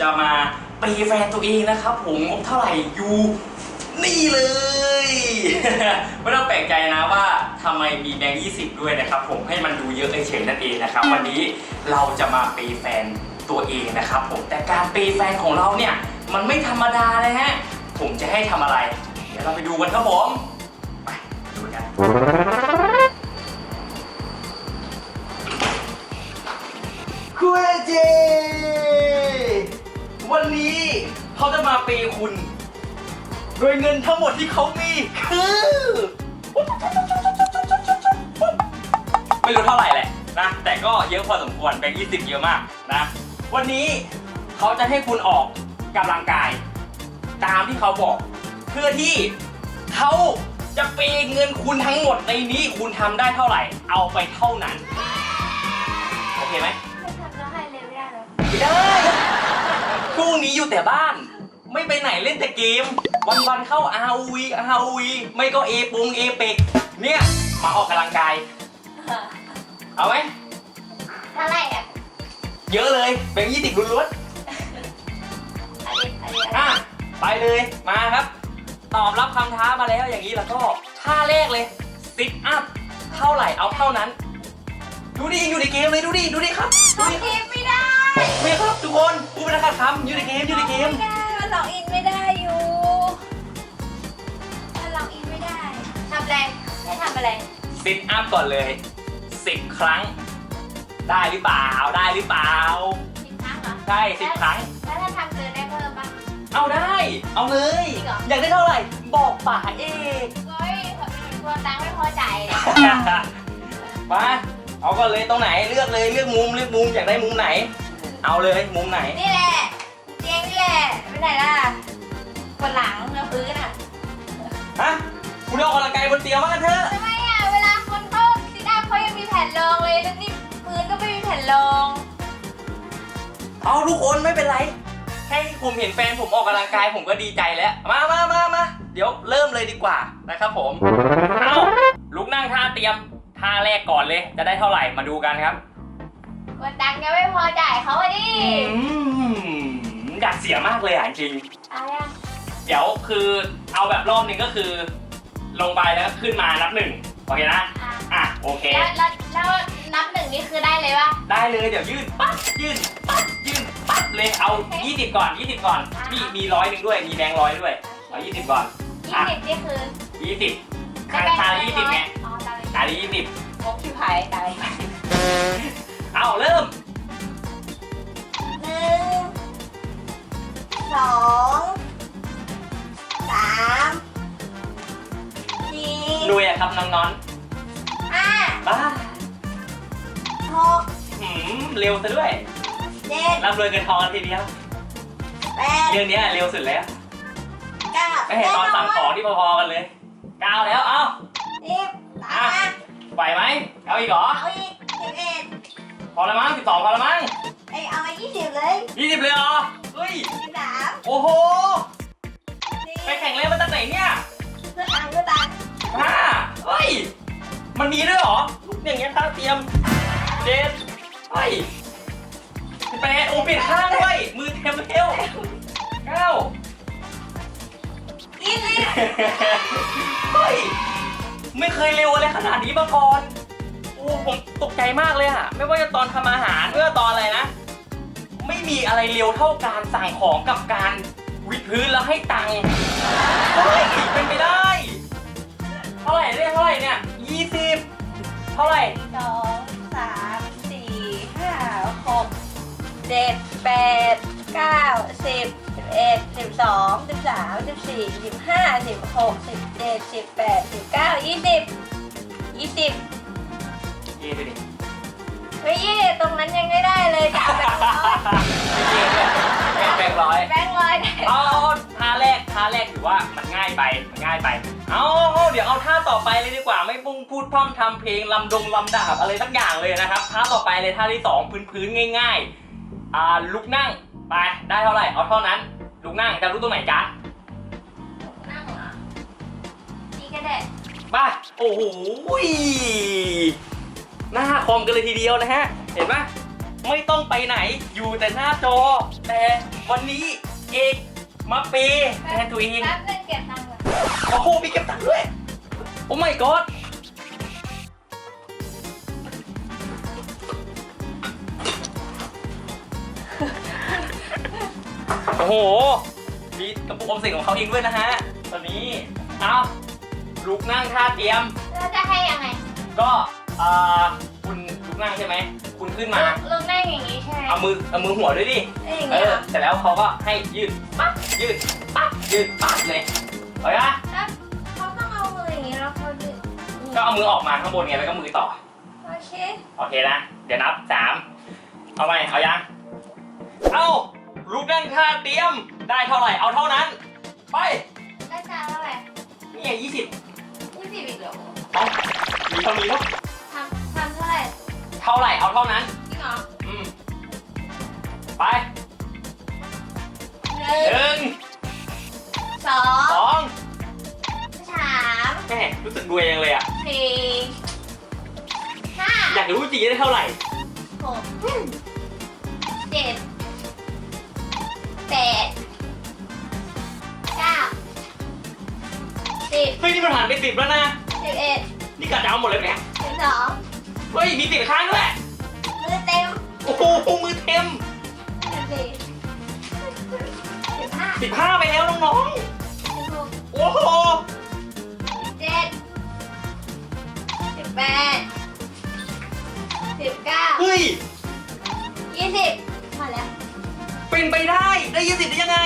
จะมาเปย์แฟนตัวเองนะครับ ผมงบเท่าไหร่อยู่นี่เลย ไม่ต้องแปลกใจนะว่าทำไมมีแบงค์20ด้วยนะครับ ผมให้มันดูเยอะเฉยๆนั่นเองนะครับ วันนี้เราจะมาเปย์แฟนตัวเองนะครับ ผมแต่การเปย์แฟนของเราเนี่ยมันไม่ธรรมดาเลยฮะผมจะให้ทำอะไร เดี๋ยวเราไปดูกันครับผมไปดูกันคุณเจ วันนี้เขาจะมาเปย์คุณ โดยเงินทั้งหมดที่เขามีคือ ไม่รู้เท่าไหร่แหละนะ แต่ก็เยอะพอสมควรแบงค์ยี่สิบเยอะมากนะ วันนี้เขาจะให้คุณออกกำลังกาย ตามที่เขาบอก เพื่อที่เขาจะเปย์เงินคุณทั้งหมดในนี้คุณทำได้เท่าไหร่ เอาไปเท่านั้น โอเคไหม ไม่ทำแล้วให้เลยไม่ได้เหรอไม่ได้ ช่วงนี้อยู่แต่บ้าน ไม่ไปไหนเล่นแต่เกมวันๆเข้า ROV ROV ไม่ก็เอปงเอเปกเนี่ยมาออกกำลังกาย เอาไหมเท่าไหร่อะเยอะเลยแบงค์ยี่สิบล้วนอันนี้อันนี้ๆอะไปเลยมาครับ ตอบรับคำท้ามาแล้วอย่างนี้แล้วก็ท่าแรกเลยซิทอัพเท่าไหร่เอาเท่านั้น ดูดิอยู่ในเกมเลยดูดิดูดิครับดูล็อกดิอิน ไม่ได้ไม่ครับทุกคนพูดเป็นนะครับคำอยู่ในเกมอยู่ในเกม ไม่ได้มันล็อกอินไม่ได้อยู่มันล็อกอินไม่ได้ทำอะไรให้ทำอะไร ซิทอัพก่อนเลย10ครั้ง ได้หรือเปล่าได้หรือเปล่าสิบครั้งเหรอใช่สิบครั้ง แล้วถ้าทำเกินได้เพิ่มปะ เอาได้ เอาเลย จริงเหรออยากได้เท่าไหร่ บอกป่าเองเฮ้ยกลัวตังค์ไม่พอจ่ายเลยมาเอาก่อนเลยตรงไหนเลือกเลยเลือกมุมเลือกมุมอยากได้มุมไหน เอาเลยมุมไหน นี่แหละเตียงนี่แหละไปไหนล่ะบนหลังกับพื้นอะฮะ คุณออกกำลังกายบนเตียงว่ากันเถอะ ทำไมอะเวลาคนเข้าซิทอัพเขายังมีแผ่นรองเลยแล้วนี่พื้นก็ไม่มีแผ่นรองเอาทุกคนไม่เป็นไร แค่ผมเห็นแฟนผมออกกำลังกายผมก็ดีใจแล้ว มามามามาเดี๋ยวเริ่มเลยดีกว่านะครับผม เอาลุกนั่งท่าเตรียมท่าแรกก่อนเลย จะได้เท่าไหร่มาดูกันครับ กดตังค์ยังไม่พอจ่ายเขาอะดิอืมอยากเสียมากเลยอะจริงเอายังเดี๋ยวคือเอาแบบรอบหนึ่งก็คือ ลงไปแล้วก็ขึ้นมานับหนึ่งโอเคนะ อะอะโอเค แล้วแล้วแล้วนับหนึ่งนี่คือได้เลยปะ ได้เลยเดี๋ยวยื่นปั๊บยื่นปั๊บยื่นปั๊บเลยเอา 20 ก่อน 20 ก่อนนี่มีร้อยหนึ่งด้วยมีแบงค์ร้อยด้วยเอา20 ก่อน ยี่สิบนี่คือ20ข้างตาละ20ไงอ๋อตาละตาละ20 งบชิบหายตาละเอาเริ่ม หนึ่งสองสามสี่ดูอะครับน้องนอนห้าบ้าหกหืมเร็วซะด้วยเจ็ดร่ำรวยเงินทองกันทีเดียวแปดเรื่องเนี้ยเร็วสุดแล้วเก้าไม่เห็นตอนสั่งของที่พอๆกันเลยก้าวแล้วเอ้าสิบตามมาไหวไหมเอาอีกเหรอ เอาอีกสิบเอ็ด พอละมั้งสิบสองพอละมั้งเอ้ยเอามายี่สิบเลยยี่สิบเลยเหรอเฮ้ยสิบสามโอ้โหสี่ไปแข่งเล่นมาตั้งไหนเนี่ยเพื่อตังค์เพื่อตังค์ห้าเฮ้ยมันมีด้วยเหรอลูกอย่างเงี้ยท่าเตรียมเจ็ดเฮ้ยแปดโอ้เปลี่ยนข้างด้วยมือเต็มเร็วเก้ายี่สิบเฮ้ยไม่เคยเร็วอะไรขนาดนี้มาก่อน โอ้ผมตกใจมากเลยอะไม่ว่าจะตอนทำอาหารไม่ว่าตอนอะไรนะ ไม่มีอะไรเร็วเท่าการสั่งของกับการวิดพื้นแล้วให้ตังค์เฮ้ยเป็นไปได้ เท่าไหร่เนี่ยเท่าไหร่เนี่ยยี่สิบเท่าไหร่สองสามสี่ห้าหกเจ็ดแปดเก้าสิบสิบเอ็ดสิบสองสิบสามสิบสี่สิบห้าสิบหกสิบเจ็ดสิบแปดสิบเก้ายี่สิบยี่สิบ ยี่สิบดิไม่ยี่ตรงนั้นยังไม่ได้เลยจะเอาแบงค์ร้อยแบงค์ร้อยแบงค์ร้อยได้เอาท่าแรกท่าแรกถือว่ามันง่ายไปมันง่ายไปเอาเอาเดี๋ยวเอาท่าต่อไปเลยดีกว่าไม่ปุ้งพูดพร่ำทำเพลงลำดงลำดาบอะไรสักอย่างเลยนะครับท่าต่อไปเลยท่าที่สองพื้นๆง่ายๆอ่าลุกนั่งไปได้เท่าไหร่เอาเท่านั้นลุกนั่งจะรู้ตรงไหนจ๊ะนั่งเหรอนี่ก็ได้ไป้าโอ้โห หน้าคอมกันเลยทีเดียวนะฮะ เห็นไหมไม่ต้องไปไหนอยู่แต่หน้าจอ แต่วันนี้เอกมาเปย์แทนตัวเองแป๊บนึงเก็บตังค์ก่อนโอ้โหมีเก็บตังค์ด้วย โอ้ my god โอ้โห มีกระปุกออมสินของเขาเองด้วยนะฮะ ตอนนี้ เอาลุกนั่งท่าเตรียม เราจะให้ยังไง ก็เอ่อคุณลุกนั่งใช่ไหม คุณขึ้นมาลงนั่งอย่างนี้ใช่ไหมเอามือเอามือหัวด้วยดิได้อย่างเอนี้อเหรอเสร็จแล้วเขาก็ให้ยืดปั๊บยืดปั๊บยืดปั๊บเลยเอาละแล้วเขาต้องเอามืออย่างนี้แล้วเขาดึงก็เอามือออกมาข้างบนไงแล้วก็มือต่อ โอเคโอเคนะ เดี๋ยวนับสามเอาไปเอายัง เอาลุกนั่งท่าเตรียม ได้เท่าไหร่ เอาเท่านั้น ไป ได้จานเท่าไหร่นี่ไงยี่สิบยี่สิบอีกเหรอ เอามีเท่านี้เนาะทำทำ เท่าไหร่เท่าไหร่เอาเท่านั้น จริงเหรออืม ไปหนึ่หงนึ่งสองสองสามแม่รู้สึกรวยยังเลยอะ สี่ห้าอยากรู้จริงๆได้เท่าไหร่ หกเจ็ดแปดเก้าสิบเฮ้ย นี่มันผ่านไปสิบแล้วนะสิบเอ็ดนี่กัดจะเอาหมดเลยไหมเนี่ยสิบสอง เฮ้ย มีติดข้างด้วย มือเต็มโอ้โห มือเต็มสิบสี่สิบห้าสิบห้าไปแล้วน้องสิบหกๆ โอ้โห สิบเจ็ดสิบแปดสิบเก้าเฮ้ย ยี่สิบหมดแล้วเป็นไปได้ ได้ยี่สิบได้ยังไง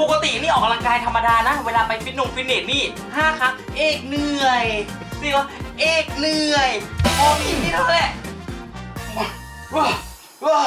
ปกตินี่ออกกำลังกายธรรมดานะ เวลาไปฟิตนงฟิตเนสนี่ห้าครั้ง เอกเหนื่อยสิวะเอกเหนื่อยพ อมีนี่เท่านั้นแหละว้าว้า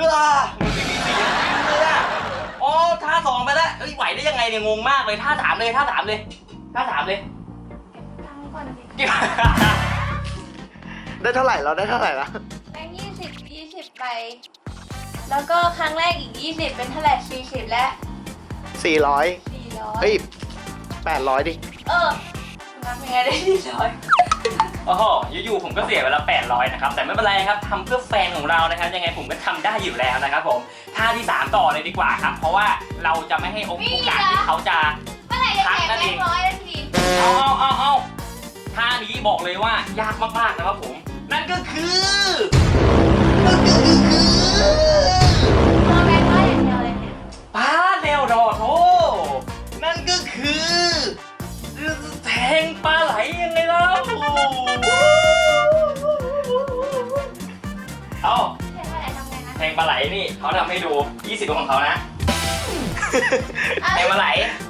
ว้ามันไม่มีเสียงเลยอะอ๋อท่าสองไปแล้วเอ้ยไหวได้ยังไงเนี่ยงงมากเลยท่าสามเลยท่าสามเลยท่าสามเลยตังค์ก่อนดิเก็บได้เท่าไหร่เราได้เท่าไหร่ละแบงค์ยี่สิบยี่สิบไปแล้วก็ครั้งแรกอีกยี่สิบเป็นเท่าไหร่สี่สิบและสี่ร้อยสี่ร้อยเฮ้ยแปดร้อยดิ เออนับยังไงได้สี่ร้อย โอ้โหอยู่ๆผมก็เสียไปละ800นะครับ แต่ไม่เป็นไรครับทำเพื่อแฟนของเรานะครับ ยังไงผมก็ทำได้อยู่แล้วนะครับผม ท่าที่ 3 ต่อเลยดีกว่าครับ เพราะว่าเราจะไม่ให้โอกาสที่เขาจะ เมื่อไหร่จะแจกแบงค์ร้อยนาทีเอาเอาเอาเอาท่านี้บอกเลยว่ายากมากๆนะครับผม นั่นก็คือนั่นก็คือ เอาแบงค์ร้อยอย่างเดียวเลยเนี่ย ป้า ทงปลาไหลยังไงเล่าเอาเห็นเมื่อไหร่ทำไงนะแทงปลาไหลนี่เขาทำให้ดู 20ของเขานะเอ้แทยงปลาไหล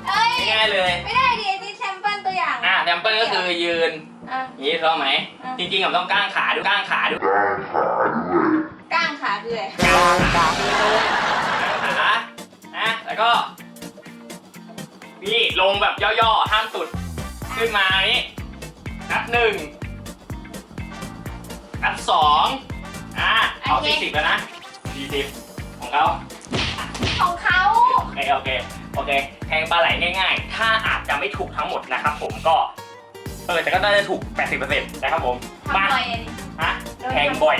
เอ้ยง่ายๆเลย ไม่ได้ดิอันนี่แซมเปิลตัวอย่างอะแดมเปอร์ก็คือยืนอะ อย่างนี้ถูกต้องไหม อะ จริงๆผมต้องก้างขาด้วยก้างขาด้วยก้างขาคืออะไรก้างขาคือตรงก้างขานะแล้วก็ นี่ลงแบบย่อๆห้ามสุด ขึ้นมาอย่างนี้นับหนึ่งนับสองอะเอาสี่สิบแล้วนะสี่สิบของเขาของเขาโอเคโอเคโอเคแทงปลาไหลง่าย ๆ ถ้าอาจจะไม่ถูกทั้งหมดนะครับผมก็เออแต่ก็น่าจะถูก 80%นะครับผมมาทำบ่อยอันนี้ฮะแทงบ่อย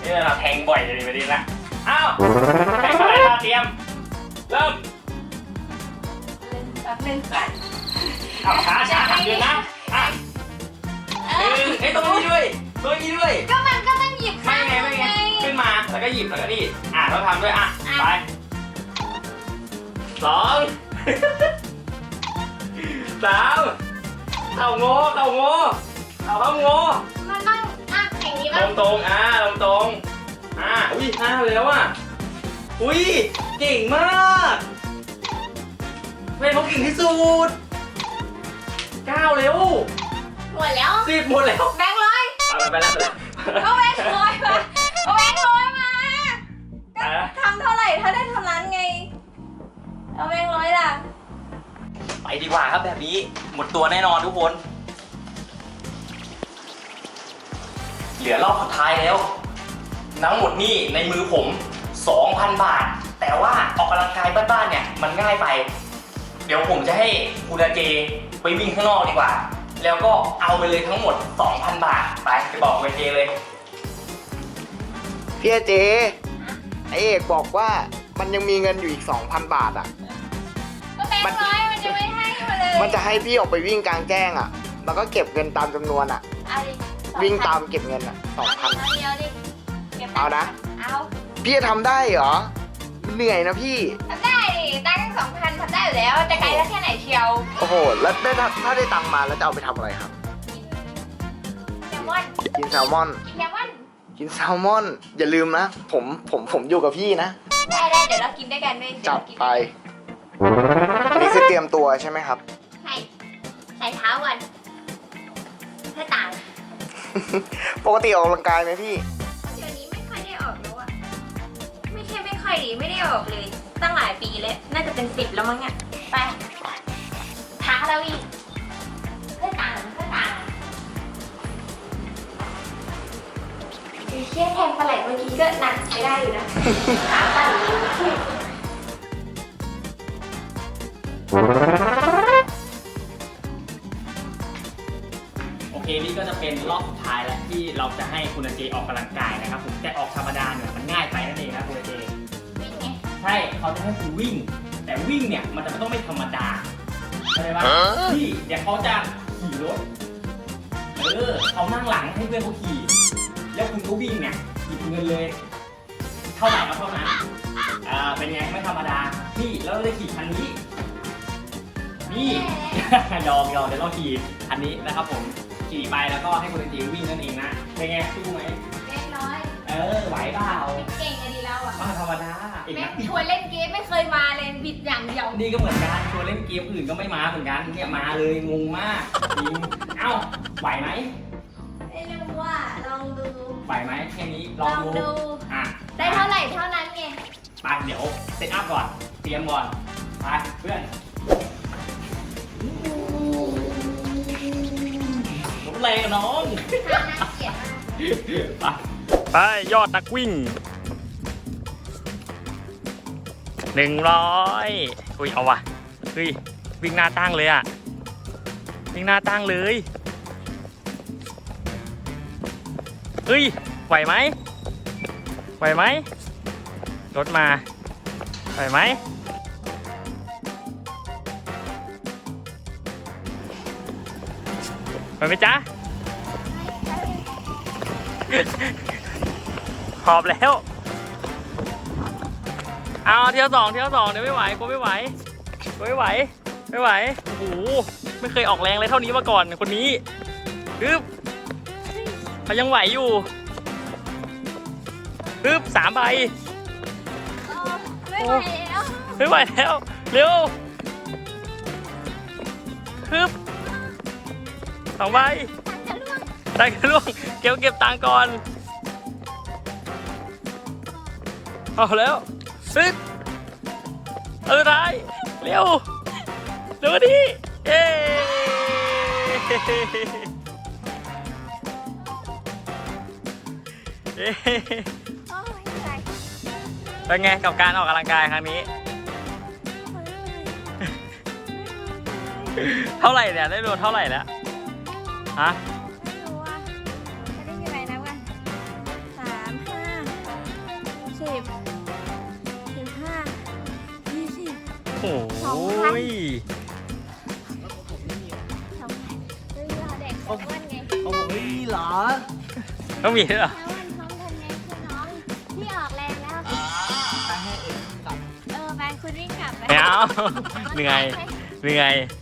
นี่เราแทงบ่อยเลยประเด็นนะอ้าวแทงปลาไหลท่าเตรียม เริ่ม แป๊บนึง เอาช้าช้าหันเดือนนะอะเอหอนึ่งไอ้ยตรงนี้ด้วยตรงนี้ด้วย ก็มันก็ต้องหยิบไม่ข้างไงไม่ไงไง ขึ้นมาแล้วก็หยิบแล้วก็นี่อะเราทำด้วยอะอะไปสองสามเข่าโง่เข่าโง่เข่าเข้าโง่มันต้องอะอย่างนี้ตป่ะรงตรงๆอ่าตรงตรงๆอ่าอุ้ยห้าแล้วอะอุ้ยเก่งมากเพื่อนเขาเก่งที่สุด เก้าเร็วหมดแล้ว สิบหมดแล้วแบงค์ร้อยเอาไปแล้วไปแล้วเอาแบงค์ร้อยมาเอาแบงค์ร้อยมาอะทำเท่าไหร่ถ้าได้เท่านั้นไง เอาแบงค์ร้อยล่ะ ไปดีกว่าครับแบบนี้ หมดตัวแน่นอนทุกคน เหลือรอบสุดท้ายแล้วทั้งหมดนี่ในมือผม 2,000 บาท แต่ว่าออกกำลังกายบ้านๆเนี่ย มันง่ายไปเดี๋ยวผมจะให้คุณอาเจไปวิ่งข้างนอกดีกว่า แล้วก็เอาไปเลยทั้งหมด 2,000 บาท ไปไปบอกคุณอาเจเลย พี่เจไอเอกบอกว่ามันยังมีเงินอยู่อีก 2,000 บาทอะ ก็แบงค์ร้อยมันจะไม่ให้มาเลยมันจะให้พี่ออกไปวิ่งกลางแจ้งอะ แล้วก็เก็บเงินตามจำนวนอะ เอาดิวิ่งตามเก็บเงินอะเอาดิ2,000เอาดิเอาดิก็บตังค์เอานะ เอาพี่จะทำได้เหรอ เหนื่อยนะพี่ ทำได้ดิตั้ง สองพันทำได้อยู่แล้ว จะไกลได้แค่ไหนเชียวโอ้โห แล้วได้ถ้าถ้าได้ตังค์มาแล้วจะเอาไปทำอะไรครับ แซลมอนกินแซลมอน กินแซลมอนกินแซลมอน อย่าลืมนะ ผมผมผมอยู่กับพี่นะ ได้ได้เดี๋ยวเรากินด้วยกันด้วยเยวจัดเรากินไปอันนี้คือเตรียมตัวใช่ไหมครับใส่ใส่เท้าก่อนเพื่อต่างปกติออกกำลังกายไหมพี่ เดี๋ยวนี้ไม่ค่อยได้ออกแล้วอะไม่ใช่ไม่ค่ อยดีไม่ได้ออกเลย ตั้งหลายปีแล้ว น่าจะเป็นสิบแล้วมั้งเนี่ยไปท้าเราอีกเพื่อต่างเพื่อต่างดีเชี่ยแทงปลาไหลเมื่อกี้ก็หนักใช้ได้อยู่นะขาสั่นเลยโอเคนี่ก็จะเป็นรอบสุดท้ายแล้วที่เราจะให้คุณเจออกกำลังกายนะครับผมแต่ออกธรรมดาเนี่ยมันง่าย ใช่เขาจะให้คุณวิ่ง แต่วิ่งเนี่ยมันจะไม่ต้องไม่ธรรมดาเข้าใจปะฮะพี่เดี๋ยวเขาจะขี่รถเออเขานั่งหลังให้เพื่อนเขาขี่ แล้วคุณก็วิ่งเนี่ยหยิบเงินเลย เท่าไหร่ก็เท่านั้นอ่าเป็นไงไม่ธรรมดาพี่แล้วเราจะขี่คันนี้ นี่ ยอมยอมเดี๋ยวเราขี่คันนี้นะครับผมขี่ไปแล้วก็ให้คุณอาเจวิ่งนั่นเองนะเป็นไงสู้ไหมเล่นน้อย เออไหวเปล่า เก่ง อะดีแล้วอะมาธรรมดาเอกแม่นังกชวนเล่นเกมไม่เคยมาเลยบิดอย่างเดียวนี่ก็เหมือนกันชวนเล่นเกมอื่นก็ไม่มาเหมือนกันเนี่ยมาเลยงงมากจริงเอ้าไหวไหมไม่รู้ว่าลองดู ไหวไหมแค่นี้ลลององดูดู อะได้เท่าไหร่เท่านั้นไงไปเดี๋ยวเซตอัพก่อนเตรียมก่อนไปเพื่อนลงแรงอะน้องท่าน่าเกลียดมาก ไป ไปยอดนักวิ่ง หนึ่งร้อยอุ้ยเอาว่ะเฮ้ยวิ่งหน้าตั้งเลยอะวิ่งหน้าตั้งเลยเฮ้ยไหวไหมไหวไหมรถมาไหวไหมไหวไหมจ๊ะขอบแล้ว เอาเที่ยวสองเที่ยวสองเดี๋ยวไม่ไหวกูไม่ไหวกูไม่ไหว ไม่ไหว โอ้โห ไม่เคยออกแรงเลยเท่านี้มาก่อนคนนี้ปึ๊บเขายังไหวอยู่ปึ๊บสามใบ ไม่ไหวแล้วไม่ไหวแล้ว เร็วปึ๊บสองใบจะล่วงตังค์ล่วงเก็บเก็บตังค์ก่อน เอาแล้ว ซึดเออได้เร็วเร็วดิเย้เย้โอ้ยเหนื่อยเป็นไงกับการออกกำลังกายครั้งนี้ เท่าไหร่เนี่ยได้รวมเท่าไหร่แล้วฮะ เหรอ ต้องมีด้วยเหรอแซลมอนท้องทันไงคือน้องพี่ออกแรงแล้ว ไปให้เอกกลับ เออไปคุณวิ่งกลับไปไม่เอาเหนื่อย เหนื่อยเ